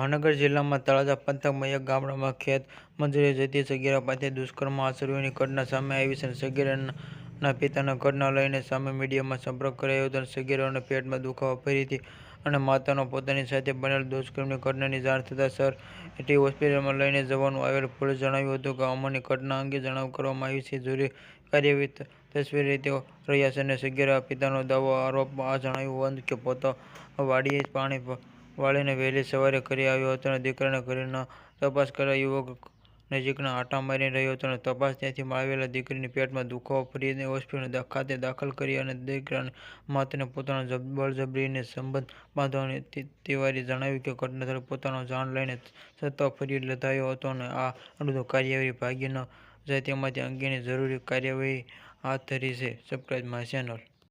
ભાવનગર જિલ્લામાં તળાજા પંથકમાં એક ગામડામાં ખેત મજૂરીએ જતી સગીરા પાસે દુષ્કર્મ આચર્યોની ઘટના સામે આવી છે સગીરાના પિતાના ઘટના લઈને સામે મીડિયામાં સંપર્ક કરાયો હતો સગીરાને પેટમાં દુખાવો હતી અને માતાનો પોતાની સાથે બનેલ દુષ્કર્મની ઘટનાની જાણ થતાં સરટી હોસ્પિટલમાં લઈને જવાનું આવેલ પોલીસે જણાવ્યું હતું કે અમોની ઘટના અંગે જણાવ કરવામાં આવી છે. જરૂરી કાર્યવાહી તસવીર રીતે રહ્યા છે અને સગીરા પિતાનો દાવો, આરોપ આ જણાવ્યું હતું કે પોતા વાડીએ પાણી વાળીને વહેલી સવારે ઘરે આવ્યો હતો અને દીકરાના ઘરેના તપાસ કરવા યુવક નજીકના આંટા મારી રહ્યો હતો અને તપાસ ત્યાંથી આવેલા દીકરીની પેટમાં દુખાવો ફરીને હોસ્પિટલ ખાતે દાખલ કરી અને દીકરાને માતાને પોતાનો બળજબરીને સંબંધ બાંધવાની તિવારી જણાવ્યું કે ઘટના પોતાનો જાણ લઈને સત્તા ફરી લધાયો હતો અને આ અનુરૂપ કાર્યવાહી ભાગી ન જાય તેમાંથી અંગેની જરૂરી કાર્યવાહી હાથ ધરી છે. Subscribe my channel.